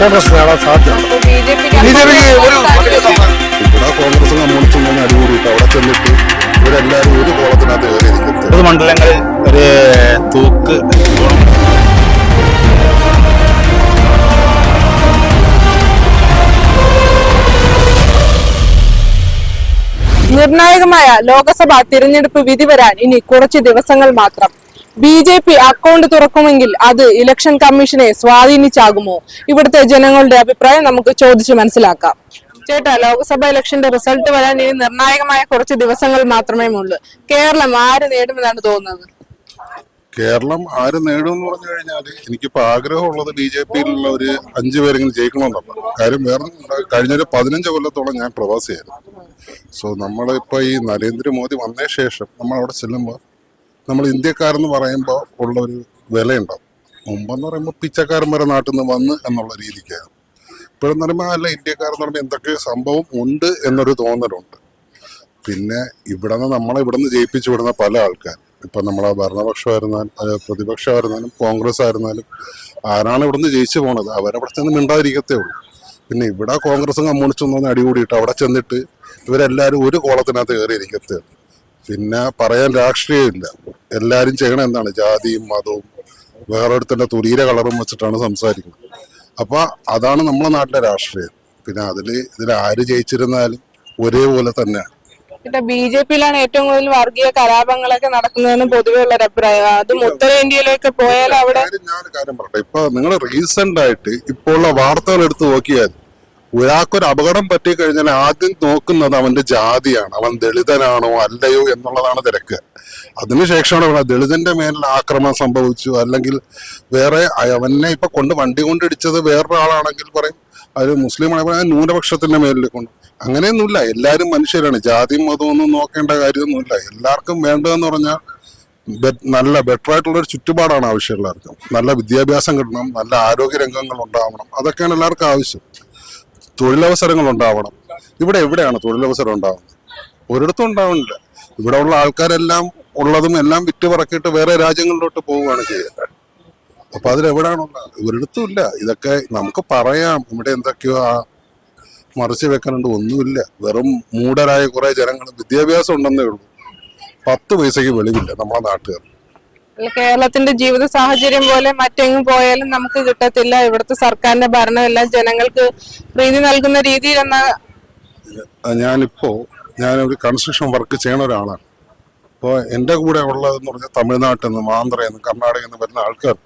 കോൺഗ്രസ് നേടാൻ സാധ്യതയുണ്ട് അപ്പൊ ബി ജെ പിക്ക് ബി ഒരു ഇവിടെ കോൺഗ്രസ് അടികൂടിയിട്ട് അവിടെ ചെന്നിട്ട് ഒരു കോളത്തിനകത്ത് മണ്ഡലങ്ങളിൽ ഒരു തൂക്ക് നിർണായകമായ ലോക്സഭാ തിരഞ്ഞെടുപ്പ് വിധി വരാൻ ഇനി കുറച്ച് ദിവസങ്ങൾ മാത്രം. ബി ജെ പി അക്കൗണ്ട് തുറക്കുമെങ്കിൽ അത് ഇലക്ഷൻ കമ്മീഷനെ സ്വാധീനിച്ചാകുമോ? ഇവിടുത്തെ ജനങ്ങളുടെ അഭിപ്രായം നമുക്ക് ചോദിച്ചു മനസ്സിലാക്കാം. ചേട്ടാ ലോക്സഭ ഇലക്ഷന്റെ റിസൾട്ട് വരാൻ ഇനി നിർണായകമായ കുറച്ച് ദിവസങ്ങൾ മാത്രമേ ഉള്ളൂ. കേരളം ആര് നേടുമെന്നാണ് തോന്നുന്നത്? കേരളം ആര് നേടും എന്ന് പറഞ്ഞു കഴിഞ്ഞാൽ എനിക്കിപ്പോ ആഗ്രഹമുള്ളത് ബി ജെ പിയിലുള്ള ഒരു അഞ്ചു പേരെങ്കിലും ജയിക്കണമെന്നുള്ള കാര്യം വേറെ. കഴിഞ്ഞൊരു പതിനഞ്ച് കൊല്ലത്തോളം ഞാൻ പ്രവാസിയായിരുന്നു. സോ നമ്മളിപ്പോ ഈ നരേന്ദ്രമോദി വന്ന ശേഷം നമ്മൾ അവിടെ ചെല്ലുമ്പോൾ നമ്മൾ ഇന്ത്യക്കാരെന്ന് പറയുമ്പോൾ ഉള്ള ഒരു വിലയുണ്ടാവും. മുമ്പെന്ന് പറയുമ്പോൾ പിച്ചക്കാരൻ വരെ നാട്ടിൽ നിന്ന് വന്ന് എന്നുള്ള രീതിക്കാണ്. ഇപ്പോഴെന്ന് പറയുമ്പോൾ അല്ല ഇന്ത്യക്കാരെന്ന് പറയുമ്പോൾ എന്തൊക്കെ സംഭവം ഉണ്ട് എന്നൊരു തോന്നലുണ്ട്. പിന്നെ ഇവിടെ നിന്ന് നമ്മളെ ഇവിടെ നിന്ന് ജയിപ്പിച്ചു വിടുന്ന പല ആൾക്കാർ. ഇപ്പം നമ്മളെ ഭരണപക്ഷമായിരുന്നാലും പ്രതിപക്ഷമായിരുന്നാലും കോൺഗ്രസ് ആയിരുന്നാലും ആരാണ് ഇവിടുന്ന് ജയിച്ചു പോണത്? അവരവിടെ ചെന്ന് മിണ്ടാതിരിക്കത്തേ ഉള്ളൂ. പിന്നെ ഇവിടെ കോൺഗ്രസും കമ്മ്യൂണിസ്റ്റും ഒന്നും അടികൂടിയിട്ട് അവിടെ ചെന്നിട്ട് ഇവരെല്ലാവരും ഒരു കോളത്തിനകത്ത് കയറിയിരിക്കത്തേ ഉള്ളൂ. പിന്നെ പറയാൻ രാഷ്ട്രീയമില്ല. എല്ലാവരും ചെയ്യണം എന്താണ് ജാതിയും മതവും വേറൊരുത്തന്റെ തുരീര കളറും വെച്ചിട്ടാണ് സംസാരിക്കുന്നത്. അപ്പോൾ അതാണ് നമ്മുടെ നാട്ടിലെ രാഷ്ട്രീയം. പിന്നെ അതിൽ ഇതിൽ ആര് ജയിച്ചിരുന്നാലും ഒരേപോലെ തന്നെയാണ് പിന്നെ ബി ജെ പിയിലാണ് ഏറ്റവും കൂടുതൽ വർഗീയ കലാപങ്ങളൊക്കെ നടക്കുന്നതെന്ന് പൊതുവെ ഉള്ള ഒരു അഭിപ്രായം. അതും ഉത്തരേന്ത്യയിലേക്ക് പോയാൽ അവിടെ ഞാൻ കാര്യം പറയട്ടെ. ഇപ്പൊ നിങ്ങൾ റീസെന്റ് ആയിട്ട് ഇപ്പോൾ ഉള്ള വാർത്തകൾ എടുത്ത് നോക്കിയാൽ ഒരാൾക്കൊരു അപകടം പറ്റി കഴിഞ്ഞാൽ ആദ്യം നോക്കുന്നത് അവന്റെ ജാതിയാണ്. അവൻ ദളിതനാണോ അല്ലയോ എന്നുള്ളതാണ് തിരക്ക്. അതിനുശേഷമാണ് ഇവിടെ ദളിതന്റെ മേലിൽ ആക്രമണം സംഭവിച്ചു. അല്ലെങ്കിൽ വേറെ അവനെ ഇപ്പൊ കൊണ്ട് വണ്ടി കൊണ്ടിടിച്ചത് വേറൊരാളാണെങ്കിൽ പറയും അത് മുസ്ലിം ആണെങ്കിൽ ന്യൂനപക്ഷത്തിന്റെ മേലിൽ കൊണ്ട് അങ്ങനെയൊന്നുമില്ല. എല്ലാവരും മനുഷ്യരാണ്. ജാതിയും മതവും ഒന്നും നോക്കേണ്ട കാര്യമൊന്നുമില്ല. എല്ലാവർക്കും വേണ്ടതെന്ന് പറഞ്ഞാൽ നല്ല ബെറ്റർ ആയിട്ടുള്ള ഒരു ചുറ്റുപാടാണ് ആവശ്യം എല്ലാവർക്കും നല്ല വിദ്യാഭ്യാസം കിട്ടണം നല്ല ആരോഗ്യ രംഗങ്ങൾ ഉണ്ടാവണം. അതൊക്കെയാണ് എല്ലാവർക്കും ആവശ്യം. തൊഴിലവസരങ്ങൾ ഉണ്ടാവണം ഇവിടെ എവിടെയാണ് തൊഴിലവസരം ഉണ്ടാവുന്നത്? ഒരിടത്തും ഉണ്ടാവുന്നില്ല. ഇവിടെ ഉള്ള ആൾക്കാരെല്ലാം ഉള്ളതും എല്ലാം വിറ്റ് പറക്കിയിട്ട് വേറെ രാജ്യങ്ങളിലോട്ട് പോവുകയാണ് ചെയ്യുന്നത്. അപ്പൊ അതിലെവിടെയാണുള്ളത് ഒരിടത്തും ഇല്ല. ഇതൊക്കെ നമുക്ക് പറയാം. ഇവിടെ എന്തൊക്കെയോ ആ മറിച്ച് വെക്കാനുണ്ട്. ഒന്നുമില്ല. വെറും മൂടരായ കുറെ ജനങ്ങൾ വിദ്യാഭ്യാസം ഉണ്ടെന്നേ ഉള്ളൂ. പത്ത് പൈസയ്ക്ക് വെളിവില്ല നമ്മളെ നാട്ടുകാർ കേരളത്തിന്റെ ജീവിത സാഹചര്യം പോലെ മറ്റെങ്ങും പോയാലും നമുക്ക് കിട്ടത്തില്ല. ഇവിടുത്തെ സർക്കാരിന്റെ ഭരണം എല്ലാം ജനങ്ങൾക്ക് പ്രീതി നൽകുന്ന രീതിയിൽ ഞാനിപ്പോ ഞാൻ ഒരു കൺസ്ട്രക്ഷൻ വർക്ക് ചെയ്യണ ഒരാളാണ്. അപ്പോൾ എന്റെ കൂടെ ഉള്ളതെന്ന് പറഞ്ഞാൽ തമിഴ്നാട്ടിൽ നിന്നും ആന്ധ്രയിൽ നിന്നും കർണാടകയിൽ നിന്ന് വരുന്ന ആൾക്കാർ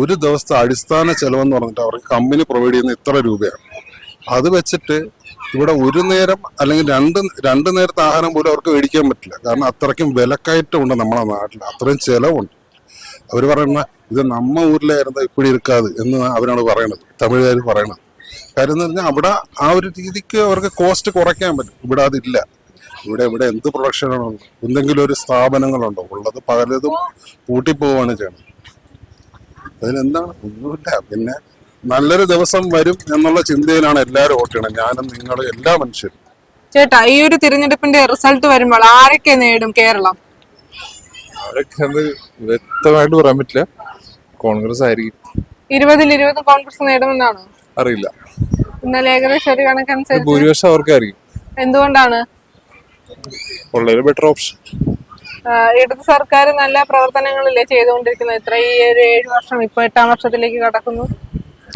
ഒരു ദിവസത്തെ അടിസ്ഥാന ചെലവെന്ന് പറഞ്ഞിട്ട് അവർക്ക് കമ്പനി പ്രൊവൈഡ് ചെയ്യുന്ന ഇത്ര രൂപയാണ്. അത് വെച്ചിട്ട് ഇവിടെ ഒരു നേരം അല്ലെങ്കിൽ രണ്ട് രണ്ട് നേരത്തെ ആഹാരം പോലും അവർക്ക് മേടിക്കാൻ പറ്റില്ല. കാരണം അത്രയ്ക്കും വിലക്കയറ്റമുണ്ട് നമ്മുടെ നാട്ടിൽ. അത്രയും ചെലവുണ്ട്. അവർ പറയുന്ന ഇത് നമ്മ ഊരിലായിരുന്ന ഇപ്പോഴും ഇരിക്കാത് എന്ന് അവരാണ് പറയണത്. തമിഴുകാർ പറയണത്. കാര്യം എന്ന് പറഞ്ഞാൽ അവിടെ ആ ഒരു രീതിക്ക് അവർക്ക് കോസ്റ്റ് കുറയ്ക്കാൻ പറ്റും. ഇവിടെ അതില്ല. ഇവിടെ ഇവിടെ എന്ത് പ്രൊഡക്ഷനാണോ എന്തെങ്കിലും ഒരു സ്ഥാപനങ്ങളുണ്ടോ? ഉള്ളത് പലതും പൂട്ടിപ്പോവാണ് ചെയ്യണം അതിനെന്താണ്? ഒന്നുമില്ല. പിന്നെ നല്ലൊരു ദിവസം വരും എന്നുള്ള ചിന്തയിലാണ് എല്ലാവരും ഓട്ടണം ഞാനും നിങ്ങളും എല്ലാ മനുഷ്യരും. ചേട്ടാ ഈ ഒരു തിരഞ്ഞെടുപ്പിന്റെ റിസൾട്ട് വരുമ്പോൾ ആരൊക്കെ നേടും കേരളം? അതൊക്കെ അത് വ്യക്തമായിട്ട് പറയാൻ പറ്റില്ല. കോൺഗ്രസ് ആയിരിക്കും. ഇരുപതിൽ ഇരുപത് കോൺഗ്രസ് നേടുമെന്നാണോ? അറിയില്ല. ഇന്നലെ ഏകദേശം ഒരു കണക്കനുസരിച്ച് ഭൂരിപക്ഷം അവർക്കായിരിക്കും. എന്തുകൊണ്ടാണ്? ഉള്ളൊരു ബെറ്റർ ഓപ്ഷൻ ഇടത് സർക്കാർ നല്ല പ്രവർത്തനങ്ങളല്ലേ ചെയ്തുകൊണ്ടിരിക്കുന്നത്? ഇത്ര ഈ ഒരു ഏഴ് വർഷം ഇപ്പൊ എട്ടാം വർഷത്തിലേക്ക് കടക്കുന്നു.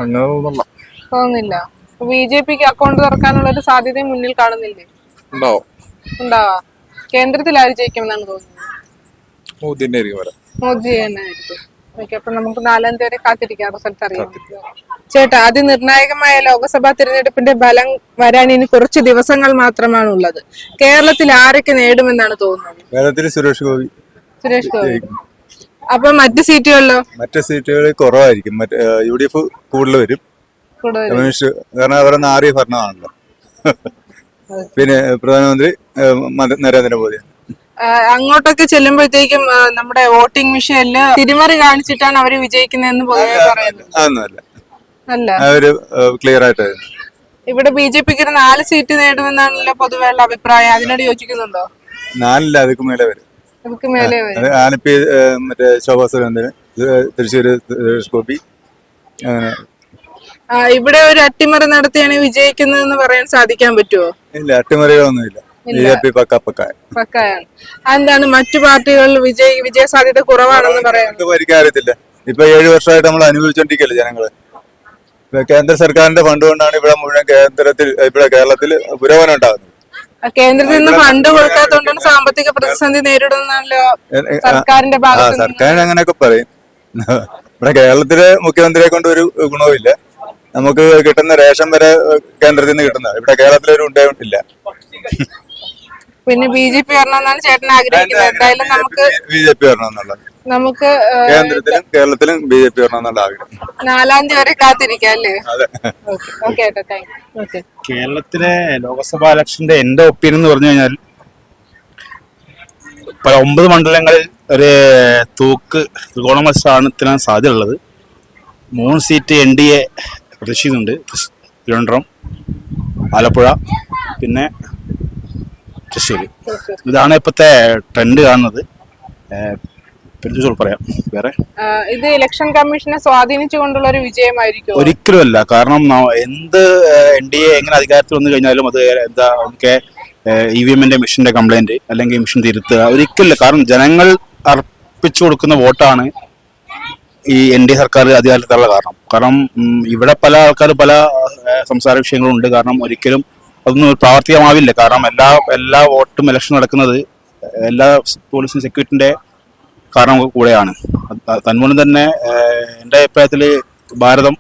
അങ്ങനെ തോന്നില്ല തോന്നുന്നില്ല. ബി ജെ പിക്ക് അക്കൗണ്ട് തുറക്കാനുള്ള ഒരു സാധ്യത മുന്നിൽ കാണുന്നില്ലേ? ഉണ്ടാവോ. ഉണ്ടാവാ. കേന്ദ്രത്തിൽ ആര് ജയിക്കുമെന്നാണ് തോന്നുന്നത്? ആയിരിക്കും വരാം മോദി തന്നെ ആയിരിക്കും ഓക്കെ അപ്പൊ നമുക്ക് നാലാം തീയതി വരെ കാത്തിരിക്കാം. റിസൾട്ട് അറിയാം. ചേട്ടാ അതിനിർണായകമായ ലോക്സഭാ തിരഞ്ഞെടുപ്പിന്റെ ഫലം വരാൻ ഇനി കുറച്ച് ദിവസങ്ങൾ മാത്രമാണ് ഉള്ളത്. കേരളത്തിൽ ആരൊക്കെ നേടുമെന്നാണ് തോന്നുന്നത്? കേരളത്തിൽ സുരേഷ് ഗോപി സുരേഷ് ഗോപി. അപ്പൊ മറ്റു സീറ്റുകളിലോ? മറ്റു സീറ്റുകൾ കുറവായിരിക്കും. യു ഡി എഫ് കൂടുതൽ വരും. കമ്മ്യൂണിസ്റ്റ് കാരണം അവരെ നാറിയ ഭരണമാണല്ലോ. പിന്നെ പ്രധാനമന്ത്രി നരേന്ദ്രമോദിയാണ് അങ്ങോട്ടൊക്കെ ചെല്ലുമ്പോഴത്തേക്കും നമ്മുടെ വോട്ടിംഗ് മെഷീനിൽ തിരിമറി കാണിച്ചിട്ടാണ് അവർ വിജയിക്കുന്നതെന്ന് പൊതുവെ പറയുന്നത്. അല്ല. ക്ലിയർ ആയിട്ട്. ഇവിടെ ബി ജെ പിക്ക് നാല് സീറ്റ് നേടുമെന്നാണല്ലോ പൊതുവെ ഉള്ള അഭിപ്രായം. അതിനോട് യോജിക്കുന്നുണ്ടോ? നാലില്ല അതിക്ക് മേലെ വരും. ആലപ്പി മറ്റേ ശോഭാ സുരേന്ദ്രൻ തൃശ്ശൂര് സുരേഷ് ഗോപി അങ്ങനെ. ഇവിടെ ഒരു അട്ടിമറി നടത്തിയാണ് വിജയിക്കുന്നതെന്ന് പറയാൻ സാധിക്കാൻ പറ്റുമോ ഇല്ല അട്ടിമറികളൊന്നുമില്ല. ബി ജെ പി പക്ക പക്കായാണ് അതെന്താണ്? മറ്റു പാർട്ടികളിൽ വിജയ വിജയ സാധ്യത കുറവാണെന്ന് ഭരിക്കാൻ അറിയത്തില്ല ഇപ്പൊ ഏഴു വർഷമായിട്ട് നമ്മൾ അനുഭവിച്ചോണ്ടിരിക്കല്ലേ ജനങ്ങൾ? കേന്ദ്ര സർക്കാരിന്റെ ഫണ്ട് കൊണ്ടാണ് ഇവിടെ മുഴുവൻ കേന്ദ്രത്തിൽ ഇവിടെ കേരളത്തിൽ പുരോഗമനം ഉണ്ടാകുന്നത്. കേന്ദ്രത്തിൽ നിന്ന് ഫണ്ട് കൊടുക്കാത്തോണ്ടാണ് സാമ്പത്തിക പ്രതിസന്ധി നേരിടുന്നല്ലോ സർക്കാരിന്റെ ഭാഗത്ത്. സർക്കാരിന് അങ്ങനെയൊക്കെ പറയും. ഇവിടെ കേരളത്തിലെ മുഖ്യമന്ത്രിയെ കൊണ്ട് ഒരു ഗുണവുമില്ല. നമുക്ക് കിട്ടുന്ന റേഷൻ വരെ കേന്ദ്രത്തിൽ നിന്ന് കിട്ടുന്ന ഇവിടെ കേരളത്തിലൊരു ഉണ്ടായിട്ടില്ല പിന്നെ ബി ജെ പി വരണമെന്നാണ് ചേട്ടൻ ആഗ്രഹിക്കുന്നത്. എന്തായാലും നമുക്ക് ബി ജെ പി വരണമെന്നുള്ളത്. നമുക്ക് കേന്ദ്രത്തിലും കേരളത്തിലും ബി ജെ പി വരണമെന്നുള്ള ആഗ്രഹം. നാലാം തീയതി വരെ കാത്തിരിക്കാം അല്ലേ? ഓക്കെ. ഓക്കെ കേരളത്തിലെ ലോക്സഭാ ഇലക്ഷന്റെ എന്റെ ഒപ്പീനിയൻ എന്ന് പറഞ്ഞു കഴിഞ്ഞാൽ പല ഒമ്പത് മണ്ഡലങ്ങളിൽ ഒരു തൂക്ക് ത്രികോണ മത്സരത്തിനാണ് സാധ്യതയുള്ളത്. മൂന്ന് സീറ്റ് എൻ ഡി എ പ്രതീക്ഷിക്കുന്നുണ്ട്. തിരുവനന്തപുരം ആലപ്പുഴ പിന്നെ തൃശ്ശൂർ ഇതാണ് ഇപ്പോഴത്തെ ട്രെൻഡ് കാണുന്നത്. പറയാം. വേറെ? ഇത് ഇലക്ഷൻ കമ്മീഷനെ സ്വാധീനിച്ചുകൊണ്ടുള്ള ഒരു വിജയമായിരിക്കും ഒരിക്കലുമല്ല. കാരണം എന്ത് എൻ ഡി എ എങ്ങനെ അധികാരത്തിൽ വന്നു കഴിഞ്ഞാലും അത് എന്താ ഒക്കെ ഇ വി എമ്മിന്റെ മിഷന്റെ കംപ്ലൈന്റ് അല്ലെങ്കിൽ മിഷൻ തിരുത്തുക. ഒരിക്കലില്ല കാരണം ജനങ്ങൾ അർപ്പിച്ചു കൊടുക്കുന്ന വോട്ടാണ് ഈ എൻ ഡി എ സർക്കാർ അധികാരത്തിലുള്ള കാരണം. കാരണം ഇവിടെ പല ആൾക്കാർ പല സംസാര വിഷയങ്ങളും ഉണ്ട്. കാരണം ഒരിക്കലും അതൊന്നും പ്രാവർത്തികമാവില്ല. കാരണം എല്ലാ എല്ലാ വോട്ടും ഇലക്ഷൻ നടക്കുന്നത് എല്ലാ പോലീസും സെക്യൂരിറ്റിന്റെ കാരണം കൂടെയാണ്. തന്മൂലം തന്നെ എന്റെ അഭിപ്രായത്തിൽ ഭാരതം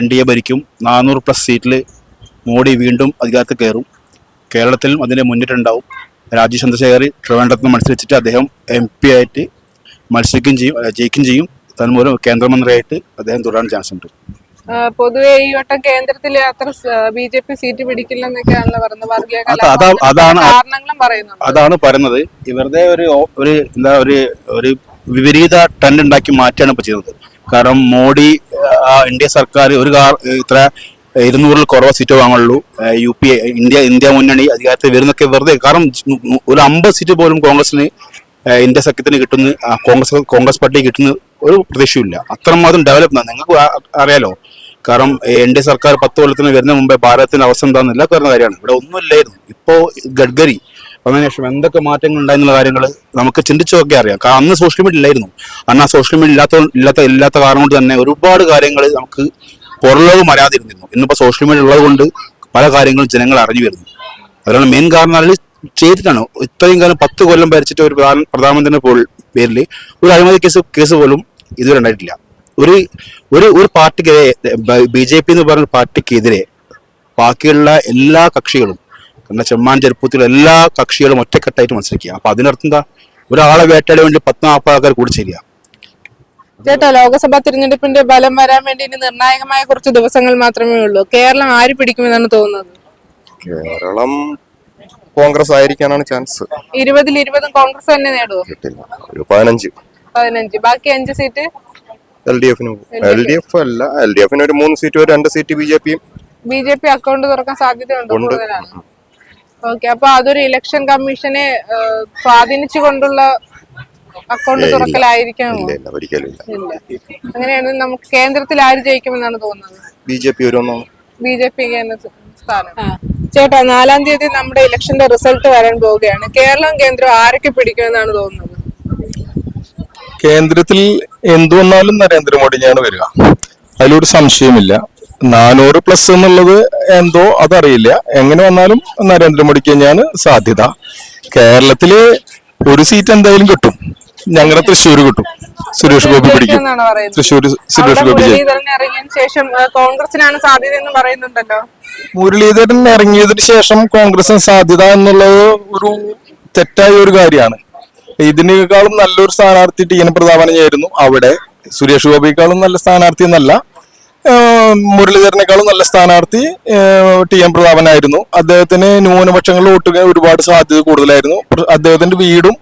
എൻ ഡി എ ഭരിക്കും. നാനൂറ് പ്ലസ് സീറ്റിൽ മോഡി വീണ്ടും അധികാരത്തിൽ കയറും. കേരളത്തിലും അതിന്റെ മുന്നിട്ടുണ്ടാവും. രാജീവ് ചന്ദ്രശേഖർ ട്രിവാൻഡ്രത്ത് നിന്ന് മത്സരിച്ചിട്ട് അദ്ദേഹം എം പി ആയിട്ട് മത്സരിക്കുകയും ചെയ്യും ജയിക്കുകയും ചെയ്യും. തന്മൂലം കേന്ദ്രമന്ത്രിയായിട്ട് അദ്ദേഹം തുടരാൻ ചാൻസ് ഉണ്ട്. പൊതുവെ ഈ വട്ടം കേന്ദ്രത്തിൽ അത്ര ബി ജെ പി സീറ്റ് പിടിക്കില്ലെന്നൊക്കെയാണല്ലോ പറയുന്നത്. വർഗീയ കാരണങ്ങളും അതാണ് പറയുന്നത്. ഇവരുടെ ഒരു ഒരു എന്താ ഒരു ഒരു വിപരീത ട്രെൻഡ് ഉണ്ടാക്കി മാറ്റാണ് ഇപ്പൊ ചെയ്തത്. കാരണം മോഡി ഇന്ത്യ സർക്കാർ ഒരു കാർ ഇത്ര ഇരുന്നൂറിൽ കുറവ് സീറ്റ് വാങ്ങുള്ളൂ. യു പി ഇന്ത്യ ഇന്ത്യ മുന്നണി അധികാരത്തിൽ വരുന്നൊക്കെ വെറുതെ കാരണം ഒരു അമ്പത് സീറ്റ് പോലും കോൺഗ്രസിന് ഇന്ത്യ സഖ്യത്തിന് കിട്ടുന്ന കോൺഗ്രസ് കോൺഗ്രസ് പാർട്ടി കിട്ടുന്ന ഒരു പ്രതീക്ഷയില്ല അത്രമാത്രം ഡെവലപ്പ് നിങ്ങൾക്ക് അറിയാലോ? കാരണം എൻ ഡി സർക്കാർ പത്ത് കൊല്ലത്തിന് വരുന്ന മുമ്പേ ഭാരതത്തിന്റെ അവസ്ഥ എന്താണെന്ന് കാരണം കാര്യമാണ്. ഇവിടെ ഒന്നുമില്ലായിരുന്നു. ഇപ്പോ ഗഡ്കരി വന്നതിന് ശേഷം എന്തൊക്കെ മാറ്റങ്ങൾ ഉണ്ടായിരുന്ന കാര്യങ്ങൾ നമുക്ക് ചിന്തിച്ചു അറിയാം. കാരണം അന്ന് സോഷ്യൽ മീഡിയ ഇല്ലായിരുന്നു. അന്ന് ആ സോഷ്യൽ മീഡിയ ഇല്ലാത്ത ഇല്ലാത്ത ഇല്ലാത്ത കാരണം കൊണ്ട് തന്നെ ഒരുപാട് കാര്യങ്ങൾ നമുക്ക് പുറലോകം അറിയാതിരുന്നിരുന്നു ഇന്നിപ്പോ സോഷ്യൽ മീഡിയ ഉള്ളത് കൊണ്ട് പല കാര്യങ്ങളും ജനങ്ങൾ അറിഞ്ഞു വരുന്നു. അതുകൊണ്ട് മെയിൻ കാരണം ചെയ്തിട്ടാണ്. ഇത്രയും കാലം പത്ത് കൊല്ലം ഭരിച്ചിട്ട് ഒരു പ്രധാന പ്രധാനമന്ത്രിയുടെ പോൽ- പേരിൽ ഒരു അഴിമതി കേസ് കേസ് പോലും ഇതുവരെ ഉണ്ടായിട്ടില്ല. ഒരു ഒരു ഒരു പാർട്ടിക്കെതിരെ ബി ജെ പി എന്ന് പറയുന്ന പാർട്ടിക്കെതിരെ ബാക്കിയുള്ള എല്ലാ കക്ഷികളും കാരണം ചെമ്മാൻ ചെറുപ്പത്തിലുള്ള എല്ലാ കക്ഷികളും ഒറ്റക്കെട്ടായിട്ട് മത്സരിക്കുക. അപ്പൊ അതിനർത്ഥം എന്താ? ഒരാളെ വേട്ടയുടെ വേണ്ടി പത്ത് നാൽപ്പത് ആൾക്കാർ കൂടി ചേരുക ചേട്ടാ ലോക്സഭാ തിരഞ്ഞെടുപ്പിന്റെ ബലം വരാൻ വേണ്ടി ഇനി നിർണായകമായ കുറച്ച് ദിവസങ്ങൾ മാത്രമേ ഉള്ളൂ. കേരളം ആര് പിടിക്കുമെന്നാണ് തോന്നുന്നത്? കേരളം കോൺഗ്രസ് ആയിരിക്കാനാണ് ചാൻസ്. ഇരുപതിൽ ഇരുപതും കോൺഗ്രസ് തന്നെ കിട്ടില്ല. ഒരു പതിനഞ്ച്. പതിനഞ്ച്. ബാക്കി അഞ്ച് സീറ്റ്? എൽ ഡി എഫിന് എൽ ഡി എഫ്. അല്ല. എൽ ഡി എഫിന് ഒരു മൂന്ന് സീറ്റ് രണ്ട് സീറ്റ് ബി ജെ പിയും. ബി ജെ പി അക്കൗണ്ട് തുറക്കാൻ സാധ്യതയുണ്ട് ഉണ്ട്. കൂടുതലാണ്? ഓക്കെ അപ്പൊ അതൊരു ഇലക്ഷൻ കമ്മീഷനെ സ്വാധീനിച്ചു കൊണ്ടുള്ള അക്കൗണ്ട് തുറക്കലായിരിക്കാം അങ്ങനെയാണ് തുറക്കലായിരിക്കാമോ? ഇല്ല ഇല്ല. ഒരിക്കലും ഇല്ല. ഇല്ല. അങ്ങനെയാണെങ്കിൽ നമുക്ക് കേന്ദ്രത്തിൽ ആര് ജയിക്കുമെന്നാണ് തോന്നുന്നത്? ബി ജെ പി വരുമെന്നാണ് ബി ജെ പി കേന്ദ്ര സ്ഥാനം. ചേട്ടാ നാലാം തീയതി നമ്മുടെ ഇലക്ഷന്റെ റിസൾട്ട് വരാൻ പോവുകയാണ്. കേരളം കേന്ദ്രം ആരൊക്കെ പിടിക്കുമെന്നാണ് തോന്നുന്നത്? കേന്ദ്രത്തിൽ എന്തുവന്നാലും നരേന്ദ്രമോദിയാണ് വരിക. അതിലൊരു സംശയമില്ല. നാനൂറ് പ്ലസ് എന്നുള്ളത് എന്തോ അതറിയില്ല. എങ്ങനെ വന്നാലും നരേന്ദ്രമോദിക്ക് തന്നെയാണ് സാധ്യത. കേരളത്തിൽ ഒരു സീറ്റ് എന്തായാലും കിട്ടും. ഞങ്ങളുടെ തൃശ്ശൂർ കിട്ടും. സുരേഷ് ഗോപി പിടിക്കും. തൃശ്ശൂർ സുരേഷ് ഗോപി ജയിക്കും മുരളീധരൻ ഇറങ്ങിയതിനു ശേഷം കോൺഗ്രസിനാണ് സാധ്യത എന്ന് പറയുന്നുണ്ടല്ലോ. മുരളീധരൻ ഇറങ്ങിയതിന് ശേഷം കോൺഗ്രസിന് സാധ്യത എന്നുള്ളത് ഒരു തെറ്റായ ഒരു കാര്യമാണ്. ഇതിനേക്കാളും നല്ലൊരു സ്ഥാനാർത്ഥി ടി എൻ പ്രതാപനായിരുന്നു. അവിടെ സുരേഷ് ഗോപിയേക്കാളും നല്ല സ്ഥാനാർത്ഥി എന്നല്ല മുരളീധരനേക്കാളും നല്ല സ്ഥാനാർത്ഥി ടി എം പ്രതാപനായിരുന്നു. അദ്ദേഹത്തിന് ന്യൂനപക്ഷങ്ങളിൽ വോട്ട് ഒരുപാട് സാധ്യത കൂടുതലായിരുന്നു. അദ്ദേഹത്തിന്റെ വീടും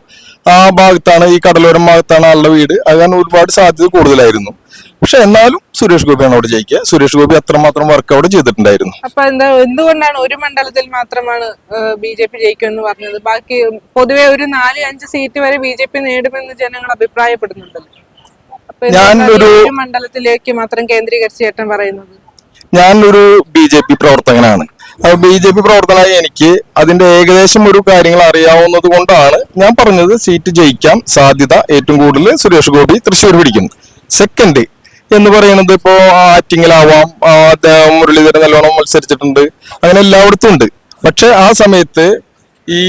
ആ ഭാഗത്താണ് ഈ കടലോരം ഭാഗത്താണ് ആളുടെ വീട്. അത് കാരണം ഒരുപാട് സാധ്യത കൂടുതലായിരുന്നു. പക്ഷെ എന്നാലും സുരേഷ് ഗോപിയാണ് അവിടെ ജയിക്കുക. സുരേഷ് ഗോപി അത്രമാത്രം വർക്ക് അവിടെ ചെയ്തിട്ടുണ്ടായിരുന്നു. അപ്പൊ എന്താ എന്തുകൊണ്ടാണ് ഒരു മണ്ഡലത്തിൽ മാത്രമാണ് ബി ജെ പി ജയിക്കുമെന്ന് പറഞ്ഞത്? ബാക്കി പൊതുവെ ഒരു നാല് അഞ്ച് സീറ്റ് വരെ ബി ജെ പി നേടുമെന്ന് ജനങ്ങൾ അഭിപ്രായപ്പെടുന്നുണ്ടല്ലോ ഞാൻ ഒരു- മണ്ഡലത്തിലേക്ക് മാത്രം കേന്ദ്രീകരിച്ച് ചേട്ടൻ പറയുന്നത്. ഞാൻ ഒരു ബി ജെ പി പ്രവർത്തകനാണ്. ബി ജെ പി പ്രവർത്തകനായ എനിക്ക് അതിന്റെ ഏകദേശം ഒരു കാര്യങ്ങൾ അറിയാവുന്നത് കൊണ്ടാണ് ഞാൻ പറഞ്ഞത് സീറ്റ് ജയിക്കാം. സാധ്യത ഏറ്റവും കൂടുതൽ സുരേഷ് ഗോപി തൃശ്ശൂർ പിടിക്കുന്നു. സെക്കൻഡ് എന്ന് പറയുന്നത് ഇപ്പോ ആറ്റിങ്ങിലാവാം അദ്ദേഹം മുരളീധരൻ നല്ലോണം മത്സരിച്ചിട്ടുണ്ട്. അങ്ങനെ എല്ലായിടത്തും ഉണ്ട്. പക്ഷെ ആ സമയത്ത് ഈ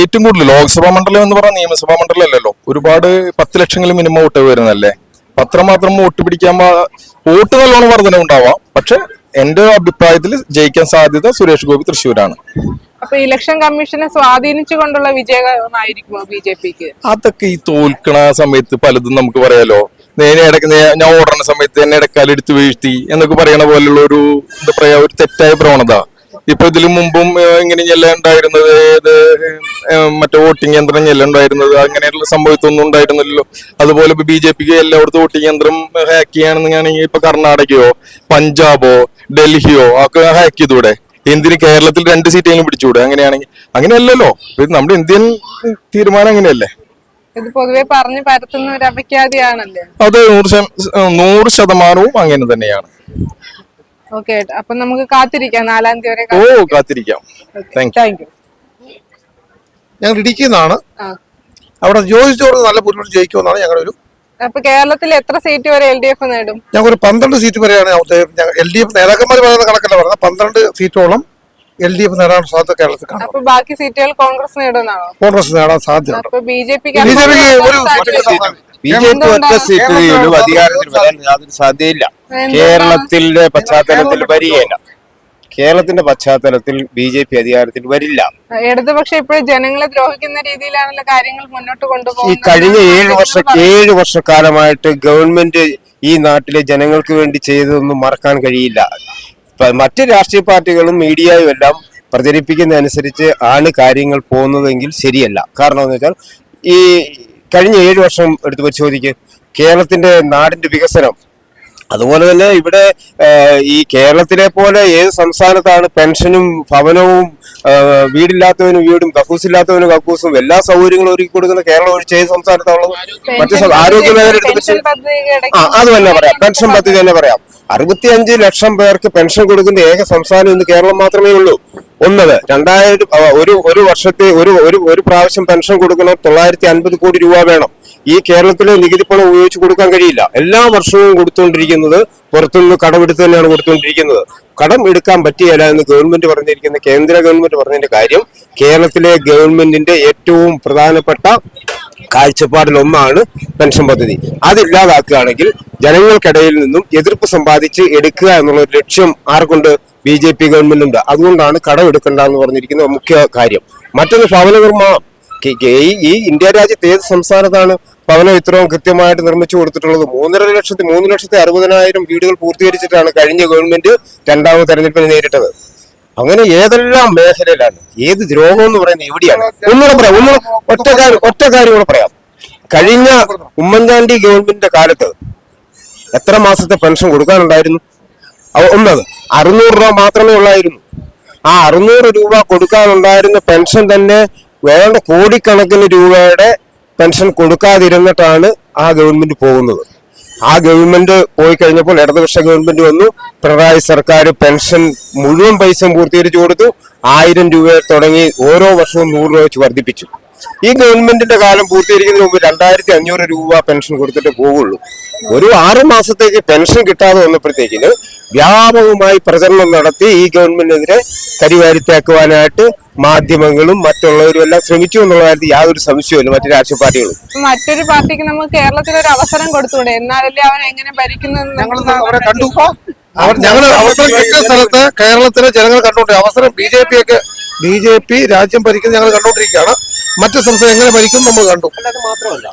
ഏറ്റവും കൂടുതൽ ലോക്സഭാ മണ്ഡലം എന്ന് പറഞ്ഞാൽ നിയമസഭാ മണ്ഡലം അല്ലല്ലോ ഒരുപാട് പത്ത് ലക്ഷങ്ങൾ മിനിമം വോട്ട് വരുന്നല്ലേ പത്രം മാത്രം വോട്ട് പിടിക്കാൻ വോട്ട് നല്ലോണം വർധന ഉണ്ടാവാം പക്ഷെ എന്റെ അഭിപ്രായത്തിൽ ജയിക്കാൻ സാധ്യത സുരേഷ് ഗോപി തൃശ്ശൂരാണ്. അപ്പൊ ഇലക്ഷൻ കമ്മീഷനെ സ്വാധീനിച്ചുകൊണ്ടുള്ള വിജയമായിരിക്കുമോ ബി ജെ പിക്ക്? അതൊക്കെ ഈ തോൽക്കണ സമയത്ത് പലതും നമുക്ക് പറയാലോ. നേരെ ഇടയ്ക്ക് ഞാൻ ഓടണ സമയത്ത് എന്നെ ഇടക്കാലെടുത്ത് വീഴ്ത്തി എന്നൊക്കെ പറയണ പോലുള്ള ഒരു എന്താ പറയാ ഒരു തെറ്റായ പ്രവണത. ഇപ്പൊ ഇതിനു മുമ്പും ഇങ്ങനെ ഞെല്ല ഉണ്ടായിരുന്നത് ഏത് മറ്റേ വോട്ടിംഗ് യന്ത്രം ഞെല്ല ഉണ്ടായിരുന്നത് അങ്ങനെയുള്ള സംഭവത്തൊന്നും ഉണ്ടായിരുന്നില്ലല്ലോ. അതുപോലെ ഇപ്പൊ ബി ജെ പിക്ക് എല്ലായിടത്തും വോട്ടിംഗ് യന്ത്രം ഹാക്ക് ചെയ്യാണെന്നാണെങ്കിൽ ഇപ്പൊ കർണാടകയോ പഞ്ചാബോ ഡൽഹിയോ ഒക്കെ ഹാക്ക് ചെയ്തൂടെ എന്തിന് കേരളത്തിൽ രണ്ട് സീറ്റെങ്കിലും പിടിച്ചുകൂടെ അങ്ങനെയാണെങ്കിൽ? അങ്ങനെയല്ലല്ലോ. നമ്മുടെ ഇന്ത്യൻ തീരുമാനം അങ്ങനെയല്ലേ? ഇത് പൊതുവെ പറഞ്ഞു പരത്തുന്ന ഒരു അപഖ്യാതിയാണല്ലേ അതെ നൂറ് നൂറ് ശതമാനവും അങ്ങനെ തന്നെയാണ്. ഓക്കെ അപ്പൊ നമുക്ക് കാത്തിരിക്കാം. നാലാം തീയതി ഓ വരെ കാത്തിരിക്കാം. താങ്ക് യു താങ്ക് യു ഞങ്ങൾ ഇടിക്കുന്നതാണ്. അവിടെ ജോയിച്ചോട് നല്ല ബുദ്ധിമുട്ട് ജയിക്കുമെന്നാണ് ഞങ്ങളുടെ ഒരു അപ്പൊ കേരളത്തിൽ എത്ര സീറ്റ് വരെ എൽ ഡി എഫ് നേടും? ഞങ്ങൾ ഒരു പന്ത്രണ്ട് സീറ്റ് വരെയാണ് എൽ ഡി എഫ് നേതാക്കന്മാർ പറയുന്ന കണക്കല്ല പറഞ്ഞത് പന്ത്രണ്ട് സീറ്റോളം എൽ ഡി എഫ് നേടാൻ സാധ്യത കേരളത്തിൽ കാണാം. ബാക്കി സീറ്റുകൾ കോൺഗ്രസ് നേടുമെന്നാണോ? കോൺഗ്രസ് നേടാൻ സാധ്യത ബി ജെ പിക്ക് ഒരു സീറ്റ് ബി ജെ പി ഒറ്റ സീറ്റിലും അധികാരത്തിൽ വരാൻ യാതൊരു സാധ്യതയില്ല. കേരളത്തിന്റെ പശ്ചാത്തലത്തിൽ വരികയില്ല. കേരളത്തിന്റെ പശ്ചാത്തലത്തിൽ ബി ജെ പി അധികാരത്തിൽ വരില്ല. ഇടതുപക്ഷം ഇപ്പോഴും ജനങ്ങളെ ദ്രോഹിക്കുന്ന രീതിയിലാണല്ലോ കാര്യങ്ങൾ മുന്നോട്ട് കൊണ്ടുപോകുന്നത്. ഈ കഴിഞ്ഞ ഏഴ് വർഷ ഏഴ് വർഷക്കാലമായിട്ട് ഗവൺമെന്റ് ഈ നാട്ടിലെ ജനങ്ങൾക്ക് വേണ്ടി ചെയ്തതൊന്നും മറക്കാൻ കഴിയില്ല. മറ്റു മറ്റ് രാഷ്ട്രീയ പാർട്ടികളും മീഡിയയും എല്ലാം പ്രചരിപ്പിക്കുന്ന അനുസരിച്ച് ആണ് കാര്യങ്ങൾ പോകുന്നതെങ്കിൽ ശരിയല്ല. കാരണം എന്ന് വെച്ചാൽ ഈ കഴിഞ്ഞ ഏഴ് വർഷം എടുത്ത് പരിശോധിക്ക് കേരളത്തിന്റെ നാടിന്റെ വികസനം. അതുപോലെ തന്നെ ഇവിടെ ഈ കേരളത്തിലെ പോലെ ഏത് സംസ്ഥാനത്താണ് പെൻഷനും ഭവനവും വീടില്ലാത്തവന് വീടും കക്കൂസില്ലാത്തവനും കക്കൂസും എല്ലാ സൗകര്യങ്ങളും ഒരുക്കി കൊടുക്കുന്ന കേരളം ഒഴിച്ച് ഏത് സംസ്ഥാനത്താണുള്ളത്? മറ്റ് ആരോഗ്യ മേഖല എടുത്ത് ആ അത് തന്നെ പറയാം. പെൻഷൻ പദ്ധതി തന്നെ പറയാം. അറുപത്തിയഞ്ച് ലക്ഷം പേർക്ക് പെൻഷൻ കൊടുക്കുന്ന ഏക സംസ്ഥാനം ഇന്ന് കേരളം മാത്രമേ ഉള്ളൂ. ഒന്നത് രണ്ടായിരം ഒരു ഒരു വർഷത്തെ ഒരു ഒരു ഒരു പ്രാവശ്യം പെൻഷൻ കൊടുക്കണം തൊള്ളായിരത്തി അൻപത് കോടി രൂപ വേണം. ഈ കേരളത്തിലെ നികുതി പണം ഉപയോഗിച്ച് കൊടുക്കാൻ കഴിയില്ല. എല്ലാ വർഷവും കൊടുത്തുകൊണ്ടിരിക്കുന്നത് പുറത്തുനിന്ന് കടമെടുത്ത് തന്നെയാണ് കൊടുത്തുകൊണ്ടിരിക്കുന്നത്. കടം എടുക്കാൻ പറ്റിയല്ല എന്ന് ഗവൺമെന്റ് പറഞ്ഞിരിക്കുന്ന കേന്ദ്ര ഗവൺമെന്റ് പറഞ്ഞതിന്റെ കാര്യം കേരളത്തിലെ ഗവൺമെന്റിന്റെ ഏറ്റവും പ്രധാനപ്പെട്ട കാഴ്ചപ്പാടിൽ ഒന്നാണ് പെൻഷൻ പദ്ധതി. അതില്ലാതാക്കുകയാണെങ്കിൽ ജനങ്ങൾക്കിടയിൽ നിന്നും എതിർപ്പ് സമ്പാദിച്ച് എടുക്കുക എന്നുള്ള ഒരു ലക്ഷ്യം ആർക്കുണ്ട്? ബി ജെ പി ഗവൺമെന്റുണ്ട് അതുകൊണ്ടാണ് കടം എടുക്കണ്ട എന്ന് പറഞ്ഞിരിക്കുന്ന മുഖ്യ കാര്യം. മറ്റൊന്ന് ഭവന നിർമ്മാണം. ഈ- ഇന്ത്യ രാജ്യത്ത് ഏത് സംസ്ഥാനത്താണ് ഭവനം ഇത്രയും കൃത്യമായിട്ട് നിർമ്മിച്ചു കൊടുത്തിട്ടുള്ളത്? മൂന്നര ലക്ഷത്തി മൂന്ന് ലക്ഷത്തി അറുപതിനായിരം വീടുകൾ പൂർത്തീകരിച്ചിട്ടാണ് കഴിഞ്ഞ ഗവൺമെന്റ് രണ്ടാമത് തെരഞ്ഞെടുപ്പിന് നേരിട്ടത്. അങ്ങനെ ഏതെല്ലാം മേഖലയിലാണ് ഏത് ദ്രോഹം എന്ന് പറയുന്നത് എവിടെയാണ്? ഒന്നുകൂടെ പറയാം ഒന്ന് ഒറ്റ കാര്യം ഒറ്റ കാര്യം കൂടെ പറയാം. കഴിഞ്ഞ ഉമ്മൻചാണ്ടി ഗവൺമെന്റിന്റെ കാലത്ത് എത്ര മാസത്തെ പെൻഷൻ കൊടുക്കാനുണ്ടായിരുന്നു? ഒന്നത് അറുന്നൂറ് രൂപ മാത്രമേ ഉള്ളായിരുന്നു. ആ അറുന്നൂറ് രൂപ കൊടുക്കാനുണ്ടായിരുന്ന പെൻഷൻ തന്നെ വേണ്ട കോടിക്കണക്കിന് രൂപയുടെ പെൻഷൻ കൊടുക്കാതിരുന്നിട്ടാണ് ആ ഗവൺമെന്റ് പോകുന്നത്. ആ ഗവൺമെന്റ് പോയി കഴിഞ്ഞപ്പോൾ ഇടതുപക്ഷ ഗവൺമെന്റ് വന്നു പിണറായി സർക്കാർ പെൻഷൻ മുഴുവൻ പൈസ പൂർത്തീകരിച്ചു കൊടുത്തു ആയിരം രൂപ തുടങ്ങി ഓരോ വർഷവും നൂറ് രൂപ വെച്ച് വർദ്ധിപ്പിച്ചു. ഈ ഗവൺമെന്റിന്റെ കാലം പൂർത്തീകരിക്കുന്നതിന് മുമ്പ് രണ്ടായിരത്തി അഞ്ഞൂറ് രൂപ പെൻഷൻ കൊടുത്തിട്ട് പോവുള്ളൂ. ഒരു ആറ് മാസത്തേക്ക് പെൻഷൻ കിട്ടാതെ വന്നപ്പോഴത്തേക്കിന് വ്യാപകമായി പ്രചരണം നടത്തി ഈ ഗവൺമെന്റിനെതിരെ കരിവാരിത്തേക്കുവാനായിട്ട് മാധ്യമങ്ങളും മറ്റുള്ളവരും എല്ലാം ശ്രമിച്ചു എന്നുള്ള കാര്യത്തിൽ യാതൊരു സംശയവുമില്ല മറ്റു രാഷ്ട്രീയ പാർട്ടികളും മറ്റൊരു പാർട്ടിക്ക് നമുക്ക് കേരളത്തിൽ ഒരു അവസരം കൊടുത്തൂടെ എന്നാലല്ലേ അവൻ എങ്ങനെ ഭരിക്കുന്നു ഞങ്ങൾ അവസരം കിട്ടിയ സ്ഥലത്ത് കേരളത്തിലെ ജനങ്ങൾ കണ്ടോട്ടെ അവസരം ബി ജെ പി ഒക്കെ ബി ജെ പി രാജ്യം ഭരിക്കുന്നത് ഞങ്ങൾ കണ്ടുകൊണ്ടിരിക്കുകയാണ്. മറ്റു സ്ഥലത്ത് എങ്ങനെ ഭരിക്കും നമ്മൾ കണ്ടു.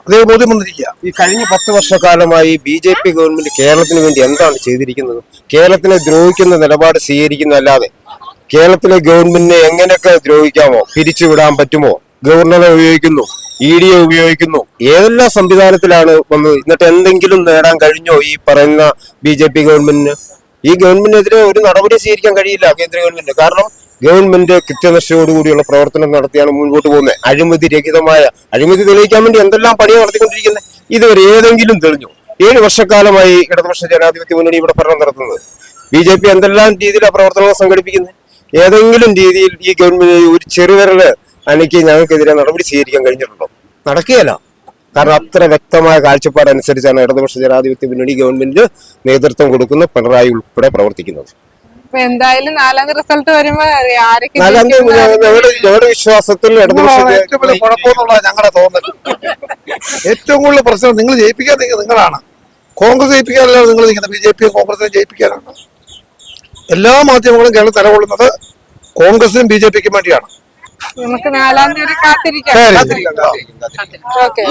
അത് ബോധ്യം വന്നിരിക്കുക. ഈ കഴിഞ്ഞ പത്ത് വർഷക്കാലമായി ബി ജെ പി ഗവൺമെന്റ് കേരളത്തിന് വേണ്ടി എന്താണ് ചെയ്തിരിക്കുന്നത്? കേരളത്തിനെ ദ്രോഹിക്കുന്ന നിലപാട് സ്വീകരിക്കുന്നതല്ലാതെ കേരളത്തിലെ ഗവൺമെന്റിനെ എങ്ങനെയൊക്കെ ദ്രോഹിക്കാമോ പിരിച്ചുവിടാൻ പറ്റുമോ? ഗവർണറെ ഉപയോഗിക്കുന്നു ഇ ഡിയെ ഉപയോഗിക്കുന്നു. ഏതെല്ലാം സംവിധാനത്തിലാണ് വന്നത്? എന്നിട്ട് എന്തെങ്കിലും നേടാൻ കഴിഞ്ഞോ ഈ പറയുന്ന ബി ജെ പി ഗവൺമെന്റിന്? ഈ ഗവൺമെന്റിനെതിരെ ഒരു നടപടി സ്വീകരിക്കാൻ കഴിയില്ല കേന്ദ്ര ഗവൺമെന്റ് കാരണം ഗവൺമെന്റ് കൃത്യനിഷ്ഠയോടുകൂടിയുള്ള പ്രവർത്തനം നടത്തിയാണ് മുൻപോട്ട് പോകുന്നത്. അഴിമതി രഹിതമായ അഴിമതി തെളിയിക്കാൻ വേണ്ടി എന്തെല്ലാം പണിയാണ് നടത്തിക്കൊണ്ടിരിക്കുന്നത്? ഇതുവരെ ഏതെങ്കിലും തെളിഞ്ഞു. ഏഴ് വർഷക്കാലമായി ഇടതുപക്ഷ ജനാധിപത്യ മുന്നണി ഇവിടെ ഭരണം നടത്തുന്നത്. ബി ജെ പി എന്തെല്ലാം രീതിയിലാണ് പ്രവർത്തനങ്ങൾ സംഘടിപ്പിക്കുന്നത്? ഏതെങ്കിലും രീതിയിൽ ഈ ഗവൺമെന്റ് ഒരു ചെറുവിരൽ അനക്കി ഞങ്ങൾക്കെതിരെ നടപടി സ്വീകരിക്കാൻ കഴിഞ്ഞിട്ടുണ്ടോ? നടക്കുകയല്ല. കാരണം അത്ര വ്യക്തമായ കാഴ്ചപ്പാടനുസരിച്ചാണ് ഇടതുപക്ഷ ജനാധിപത്യ മുന്നണി ഗവൺമെന്റ് നേതൃത്വം കൊടുക്കുന്ന പിണറായി ഉൾപ്പെടെ പ്രവർത്തിക്കുന്നത്. അപ്പൊ എന്തായാലും നാലാം തീയതി റിസൾട്ട് വരുമ്പോ ആരൊക്കെ നാലാം തീയതി ഞങ്ങളുടെ ഞങ്ങളുടെ വിശ്വാസത്തിൽ ഇടതുപക്ഷ ഏറ്റവും വലിയ കുഴപ്പമെന്നുള്ളത് ഞങ്ങളുടെ തോന്നൽ ഏറ്റവും കൂടുതൽ പ്രശ്നം നിങ്ങൾ ജയിപ്പിക്കാൻ നിങ്ങളാണ്. കോൺഗ്രസ് ജയിപ്പിക്കാനല്ല നിങ്ങൾ നിൽക്കുന്നത് ബി ജെ പിയും കോൺഗ്രസിനെ ജയിപ്പിക്കാനാണ്. എല്ലാ മാധ്യമങ്ങളും കേരളം നിലകൊള്ളുന്നത് കോൺഗ്രസിനും ബി ജെ പിക്കും വേണ്ടിയാണ്. നമുക്ക് നാലാം തീയതി കാത്തിരിക്കാം. കാത്തിരിക്കാം. ഓക്കെ.